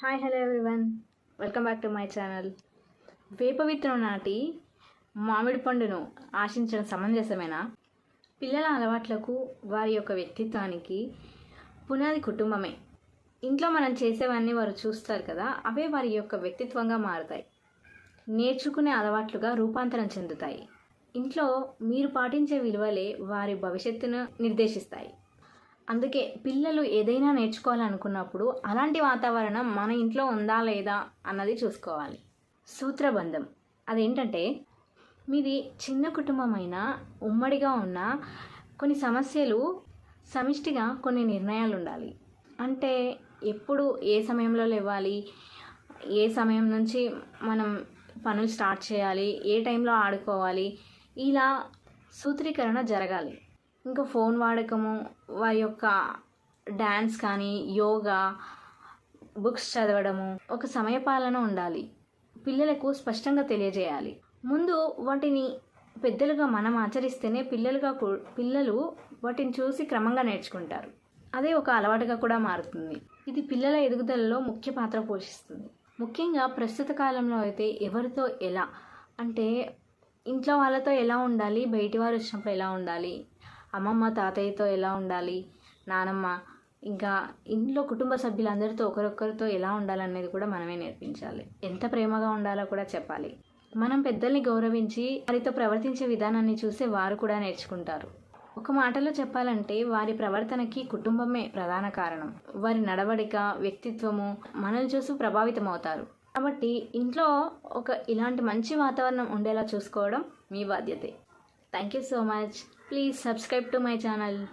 Hi hello everyone welcome back to my channel వేప విత్తనం నాటి మామిడి పండును ఆశించడం సమంజసమేనా? పిల్లల అలవాట్లకు వారి యొక్క వ్యక్తిత్వానికి పునాది కుటుంబమే. ఇంట్లో మనం చేసేవన్నీ వారు చూస్తారు కదా అవే వారి యొక్క వ్యక్తిత్వంగా మారుతాయి. నేర్చుకునే అలవాట్లుగా రూపాంతరం చెందుతాయి. ఇంట్లో మీరు పాటించే విలువలే వారి భవిష్యత్తును నిర్దేశిస్తాయి. అందుకే పిల్లలు ఏదైనా నేర్చుకోవాలనుకున్నప్పుడు అలాంటి వాతావరణం మన ఇంట్లో ఉందా లేదా అన్నది చూసుకోవాలి. సూత్రబంధం. అదేంటంటే మీది చిన్న కుటుంబమైనా ఉమ్మడిగా ఉన్న కొన్ని సమస్యలు సమిష్టిగా కొన్ని నిర్ణయాలు ఉండాలి అంటే ఎప్పుడు ఏ సమయంలో లేవాలి ఏ సమయం నుంచి మనం పనులు స్టార్ట్ చేయాలి ఏ టైంలో ఆడుకోవాలి ఇలా సూత్రీకరణ జరగాలి. ఇంకా ఫోన్ వాడకము వారి యొక్క డ్యాన్స్ కానీ యోగా బుక్స్ చదవడము ఒక సమయపాలన ఉండాలి. పిల్లలకు స్పష్టంగా తెలియజేయాలి. ముందు వాటిని పెద్దలుగా మనం ఆచరిస్తేనే పిల్లలుగా పిల్లలు వాటిని చూసి క్రమంగా నేర్చుకుంటారు. అదే ఒక అలవాటుగా కూడా మారుతుంది. ఇది పిల్లల ఎదుగుదలలో ముఖ్య పాత్ర పోషిస్తుంది. ముఖ్యంగా ప్రస్తుత కాలంలో అయితే ఎవరితో ఎలా అంటే ఇంట్లో వాళ్ళతో ఎలా ఉండాలి బయటి వారు వచ్చినప్పుడు ఎలా ఉండాలి అమ్మమ్మ తాతయ్యతో ఎలా ఉండాలి? నానమ్మ ఇంకా ఇంట్లో కుటుంబ సభ్యులందరితో ఒకరొకరితో ఎలా ఉండాలనేది కూడా మనమే నేర్పించాలి. ఎంత ప్రేమగా ఉండాలో కూడా చెప్పాలి. మనం పెద్దల్ని గౌరవించి వారితో ప్రవర్తించే విధానాన్ని చూసే వారు కూడా నేర్చుకుంటారు. ఒక మాటలో చెప్పాలంటే వారి ప్రవర్తనకి కుటుంబమే ప్రధాన కారణం. వారి నడవడిక వ్యక్తిత్వము మనల్ని చూసి ప్రభావితం అవుతారు కాబట్టి ఇంట్లో ఒక ఇలాంటి మంచి వాతావరణం ఉండేలా చూసుకోవడం మీ బాధ్యతే. Thank you so much. Please subscribe to my channel.